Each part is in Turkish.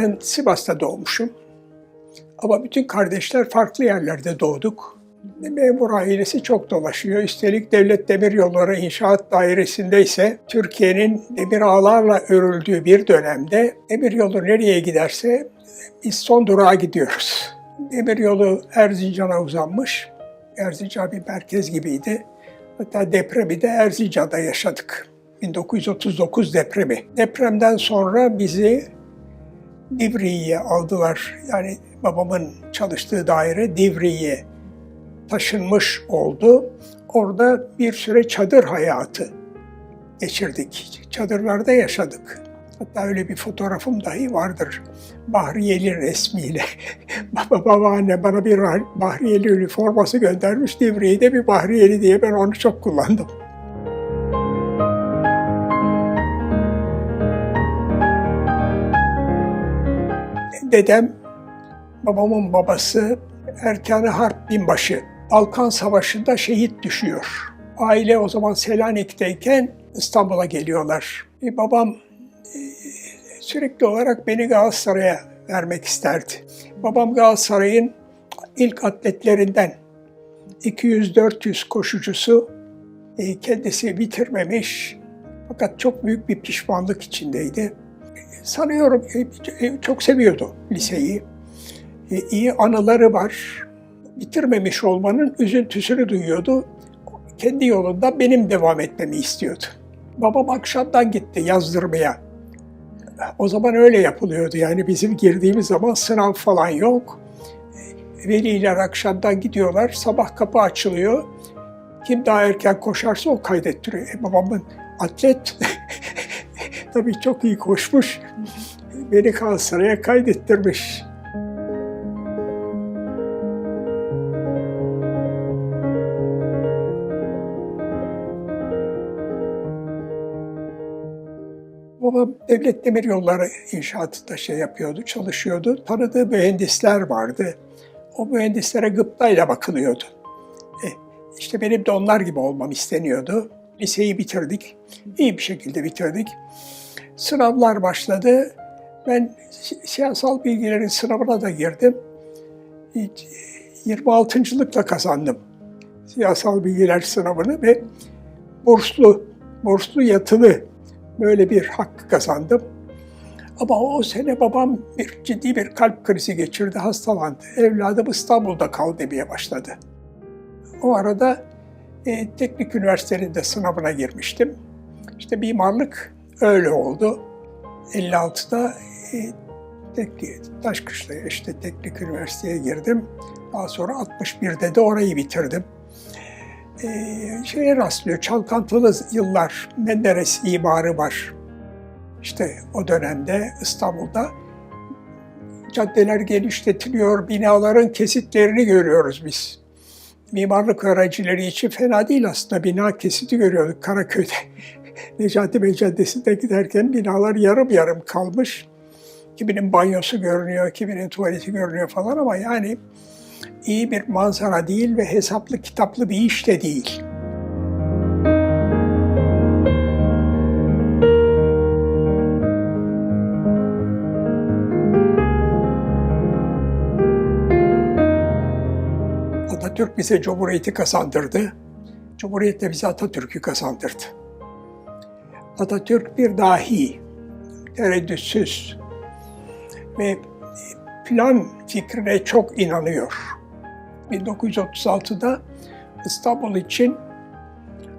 Ben Sivas'ta doğmuşum. Ama bütün kardeşler farklı yerlerde doğduk. Memur ailesi çok dolaşıyor. Üstelik Devlet Demiryolları İnşaat Dairesi'nde ise Türkiye'nin demir ağlarla örüldüğü bir dönemde demiryolu nereye giderse biz son durağa gidiyoruz. Demiryolu Erzincan'a uzanmış. Erzincan bir merkez gibiydi. Hatta depremi de Erzincan'da yaşadık. 1939 depremi. Depremden sonra bizi Divriği'ye aldılar. Yani babamın çalıştığı daire Divriği'ye taşınmış oldu. Orada bir süre çadır hayatı geçirdik. Çadırlarda yaşadık. Hatta öyle bir fotoğrafım dahi vardır. Bahriyeli resmiyle. Baba babaanne bana bir Bahriyeli üniforması göndermiş. Divriği'de bir Bahriyeli diye ben onu çok kullandım. Dedem, babamın babası Erkan-ı Harp binbaşı. Balkan Savaşı'nda şehit düşüyor. Aile o zaman Selanik'teyken İstanbul'a geliyorlar. E, babam e, sürekli olarak beni Galatasaray'a vermek isterdi. Babam Galatasaray'ın ilk atletlerinden 200-400 koşucusu e, kendisi bitirmemiş fakat çok büyük bir pişmanlık içindeydi. Sanıyorum e, çok seviyordu liseyi. E, iyi anıları var. Bitirmemiş olmanın üzüntüsünü duyuyordu. Kendi yolunda benim devam etmemi istiyordu. Babam akşamdan gitti yazdırmaya. O zaman öyle yapılıyordu yani bizim girdiğimiz zaman sınav falan yok. Veliler akşamdan gidiyorlar, sabah kapı açılıyor. Kim daha erken koşarsa o kaydettiriyor. E, babamın atlet tabii çok iyi koşmuş. Beni Galatasaray'a kaydettirmiş. Babam devlet demir yolları inşaatında şey yapıyordu, çalışıyordu. Tanıdığı mühendisler vardı. O mühendislere gıptayla bakılıyordu. E, işte benim de onlar gibi olmam isteniyordu. Liseyi bitirdik. İyi bir şekilde bitirdik. Sınavlar başladı. Ben siyasal bilgilerin sınavına da girdim. 26.lıkla kazandım siyasal bilgiler sınavını ve burslu, burslu yatılı böyle bir hakkı kazandım. Ama o sene babam bir ciddi bir kalp krizi geçirdi, hastalandı. Evladım İstanbul'da kal demeye başladı. O arada e, teknik üniversitenin de sınavına girmiştim. İşte mimarlık öyle oldu. 56'da e, teknik, Taşkışla'ya işte teknik üniversiteye girdim. Daha sonra 61'de de orayı bitirdim. Ee, şeye rastlıyor, çalkantılı yıllar, Menderes imarı var. İşte o dönemde İstanbul'da caddeler genişletiliyor, binaların kesitlerini görüyoruz biz. Mimarlık öğrencileri için fena değil aslında. Bina kesiti görüyorduk Karaköy'de. Necati Bey Caddesi'nde giderken binalar yarım yarım kalmış. Kiminin banyosu görünüyor, kiminin tuvaleti görünüyor falan ama yani iyi bir manzara değil ve hesaplı kitaplı bir iş de değil. Atatürk bize Cumhuriyeti kazandırdı. Cumhuriyet de bize Atatürk'ü kazandırdı. Atatürk bir dahi, tereddütsüz ve plan fikrine çok inanıyor. 1936'da İstanbul için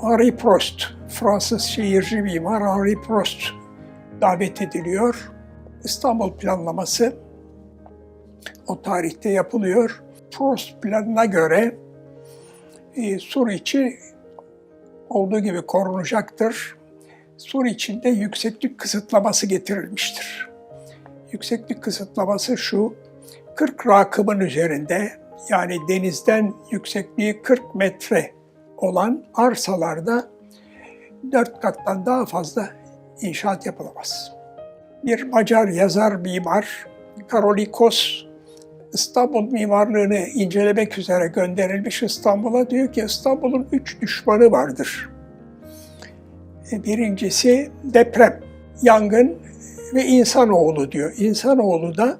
Henri Prost, Fransız şehirci mimar Henri Prost davet ediliyor. İstanbul planlaması o tarihte yapılıyor. Prost planına göre e, Sur içi olduğu gibi korunacaktır. Sur içinde yükseklik kısıtlaması getirilmiştir. Yükseklik kısıtlaması şu, 40 rakımın üzerinde yani denizden yüksekliği 40 metre olan arsalarda 4 kattan daha fazla inşaat yapılamaz. Bir Macar yazar mimar Karolikos İstanbul mimarlığını incelemek üzere gönderilmiş İstanbul'a diyor ki İstanbul'un üç düşmanı vardır. E, birincisi deprem, yangın ve insanoğlu diyor. İnsanoğlu da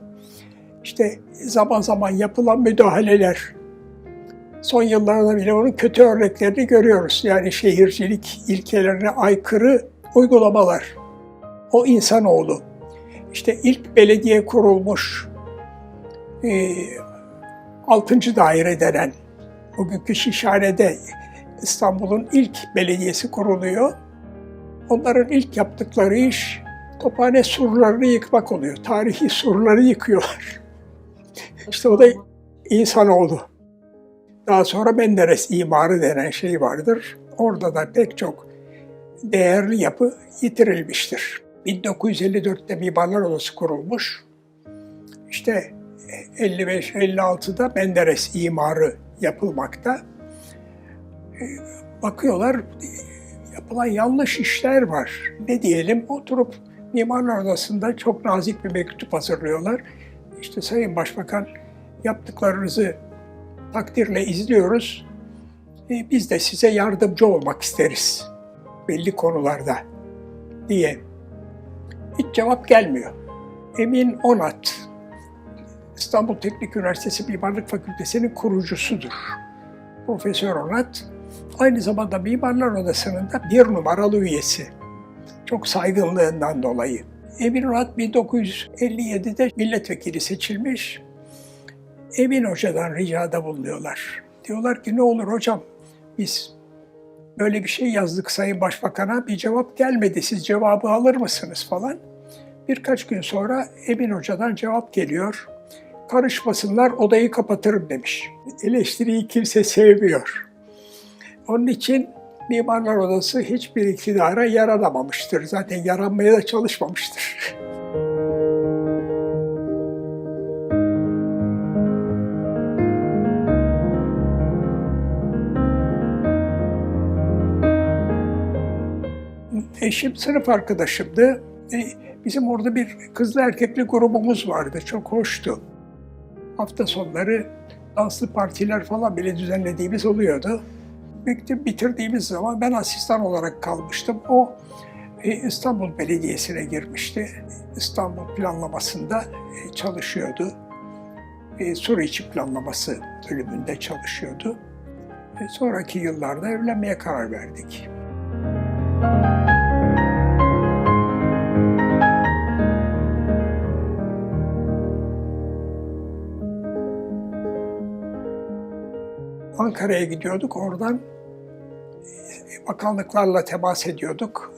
işte zaman zaman yapılan müdahaleler, son yıllarda bile onun kötü örneklerini görüyoruz. Yani şehircilik ilkelerine aykırı uygulamalar. O insanoğlu. İşte ilk belediye kurulmuş, e, 6. daire denen, bugünkü Şişhane'de İstanbul'un ilk belediyesi kuruluyor. Onların ilk yaptıkları iş tophane surlarını yıkmak oluyor. Tarihi surları yıkıyorlar. İşte o da insanoğlu. Daha sonra Menderes imarı denen şey vardır. Orada da pek çok değerli yapı yitirilmiştir. 1954'te Mimarlar Odası kurulmuş. İşte 55-56'da Menderes imarı yapılmakta. Bakıyorlar yapılan yanlış işler var. Ne diyelim oturup Mimarlar Odası'nda çok nazik bir mektup hazırlıyorlar. İşte Sayın Başbakan yaptıklarınızı takdirle izliyoruz. E, biz de size yardımcı olmak isteriz belli konularda diye. Hiç cevap gelmiyor. Emin Onat, İstanbul Teknik Üniversitesi Mimarlık Fakültesi'nin kurucusudur. Profesör Onat, aynı zamanda Mimarlar Odası'nın da bir numaralı üyesi. Çok saygınlığından dolayı. Emin Onat 1957'de milletvekili seçilmiş. Emin Hoca'dan ricada bulunuyorlar. Diyorlar ki ne olur hocam biz böyle bir şey yazdık Sayın Başbakan'a bir cevap gelmedi siz cevabı alır mısınız falan. Birkaç gün sonra Emin Hoca'dan cevap geliyor. Karışmasınlar odayı kapatırım demiş. Eleştiriyi kimse sevmiyor. Onun için Mimarlar Odası hiçbir iktidara yaranamamıştır. Zaten yaranmaya da çalışmamıştır. Eşim sınıf arkadaşımdı. E, bizim orada bir kızlı erkekli grubumuz vardı. Çok hoştu. Hafta sonları danslı partiler falan bile düzenlediğimiz oluyordu. Mektup bitirdiğimiz zaman ben asistan olarak kalmıştım. O e, İstanbul Belediyesi'ne girmişti. İstanbul planlamasında e, çalışıyordu. Suriçi planlaması bölümünde çalışıyordu. Sonraki yıllarda evlenmeye karar verdik. Ankara'ya gidiyorduk. Oradan e, bakanlıklarla temas ediyorduk.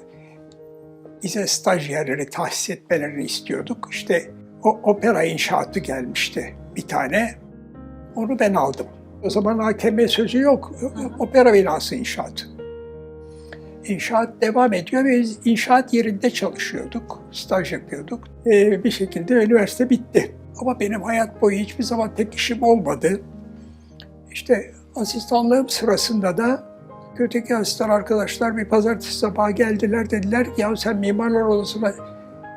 Bize staj yerleri tahsis etmelerini istiyorduk. İşte o opera inşaatı gelmişti bir tane. Onu ben aldım. O zaman AKM sözü yok. Opera binası inşaatı. İnşaat devam ediyor ve biz inşaat yerinde çalışıyorduk. Staj yapıyorduk. Ee, bir şekilde üniversite bitti. Ama benim hayat boyu hiçbir zaman tek işim olmadı. İşte asistanlığım sırasında da kötü asistan arkadaşlar bir pazartesi sabahı geldiler dediler ya sen mimarlar odasına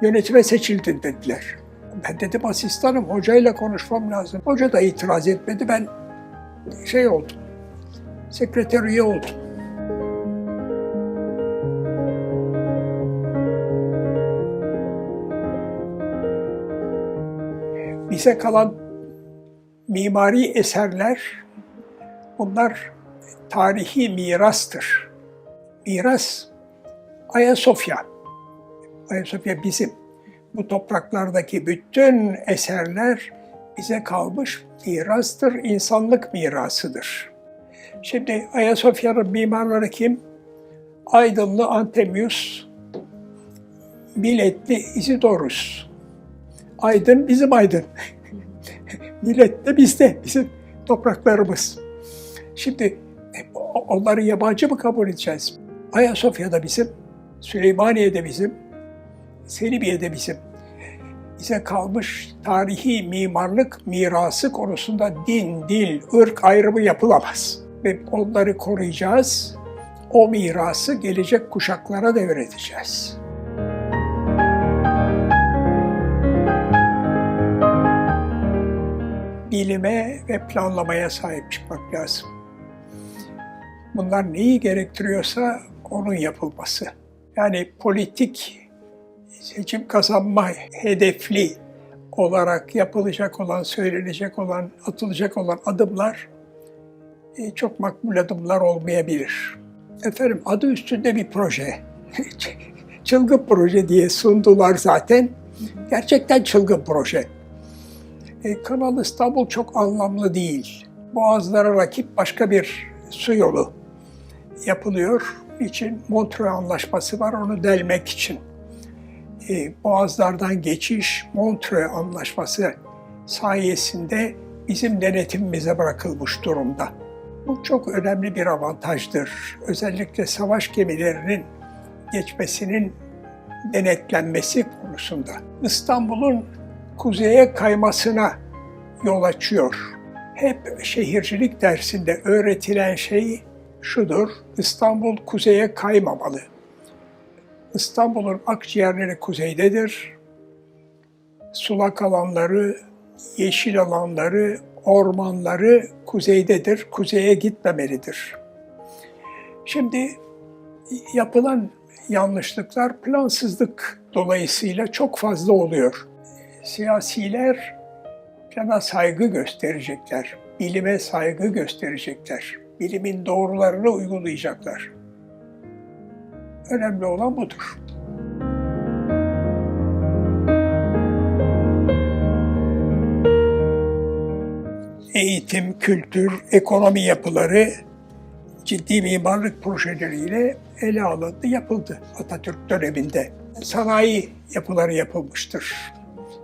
yönetime seçildin dediler. Ben dedim asistanım hocayla konuşmam lazım. Hoca da itiraz etmedi ben şey oldum. Sekreter üye oldum. Bize kalan mimari eserler Bunlar tarihi mirastır. Miras Ayasofya. Ayasofya bizim. Bu topraklardaki bütün eserler bize kalmış mirastır, insanlık mirasıdır. Şimdi Ayasofya'nın mimarları kim? Aydınlı Antemius, Miletli Isidorus. Aydın bizim Aydın. Millet de bizde, bizim topraklarımız. Şimdi e, onları yabancı mı kabul edeceğiz? Ayasofya'da bizim, Süleymaniye'de bizim, Selimiye'de bizim. Bize kalmış tarihi mimarlık mirası konusunda din, dil, ırk ayrımı yapılamaz. Ve onları koruyacağız. O mirası gelecek kuşaklara devredeceğiz. bilime ve planlamaya sahip çıkmak lazım. Bunlar neyi gerektiriyorsa onun yapılması. Yani politik seçim kazanma hedefli olarak yapılacak olan, söylenecek olan, atılacak olan adımlar e, çok makbul adımlar olmayabilir. Efendim adı üstünde bir proje. çılgın proje diye sundular zaten. Gerçekten çılgın proje. E, Kanal İstanbul çok anlamlı değil. Boğazlara rakip başka bir su yolu yapılıyor. için Montreux Anlaşması var onu delmek için. E, Boğazlardan geçiş Montreux Anlaşması sayesinde bizim denetimimize bırakılmış durumda. Bu çok önemli bir avantajdır. Özellikle savaş gemilerinin geçmesinin denetlenmesi konusunda. İstanbul'un kuzeye kaymasına yol açıyor. Hep şehircilik dersinde öğretilen şey şudur. İstanbul kuzeye kaymamalı. İstanbul'un akciğerleri kuzeydedir. Sulak alanları, yeşil alanları, ormanları kuzeydedir. Kuzeye gitmemelidir. Şimdi yapılan yanlışlıklar plansızlık dolayısıyla çok fazla oluyor. Siyasiler plana saygı gösterecekler, bilime saygı gösterecekler, bilimin doğrularını uygulayacaklar. Önemli olan budur. Eğitim, kültür, ekonomi yapıları ciddi mimarlık projeleriyle ele alındı, yapıldı Atatürk döneminde. Sanayi yapıları yapılmıştır.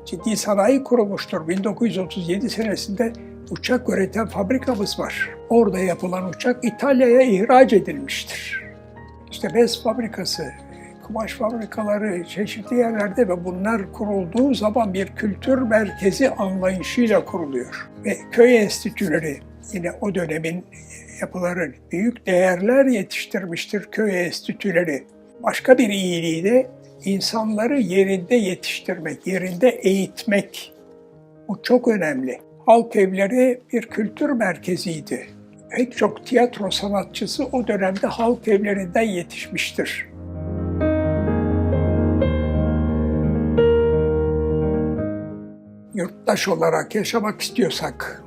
Ciddi sanayi kurulmuştur. 1937 senesinde uçak üreten fabrikamız var. Orada yapılan uçak İtalya'ya ihraç edilmiştir. İşte bez fabrikası, kumaş fabrikaları çeşitli yerlerde ve bunlar kurulduğu zaman bir kültür merkezi anlayışıyla kuruluyor. Ve köy enstitüleri yine o dönemin yapıları büyük değerler yetiştirmiştir köy enstitüleri. Başka bir iyiliği de insanları yerinde yetiştirmek, yerinde eğitmek. Bu çok önemli. Halk evleri bir kültür merkeziydi. Pek çok tiyatro sanatçısı o dönemde halk evlerinden yetişmiştir. Yurttaş olarak yaşamak istiyorsak,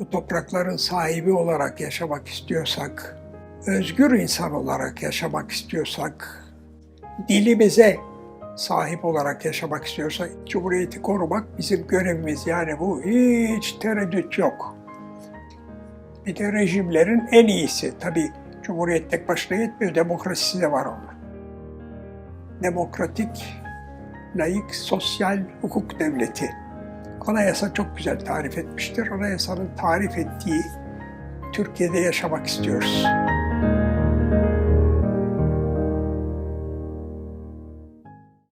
bu toprakların sahibi olarak yaşamak istiyorsak, özgür insan olarak yaşamak istiyorsak, dilimize sahip olarak yaşamak istiyorsak, Cumhuriyeti korumak bizim görevimiz. Yani bu hiç tereddüt yok. Bir de rejimlerin en iyisi. Tabii Cumhuriyet tek başına yetmiyor, demokrasisi de var onun. Demokratik, layık, sosyal hukuk devleti. Anayasa çok güzel tarif etmiştir. Anayasanın tarif ettiği Türkiye'de yaşamak istiyoruz.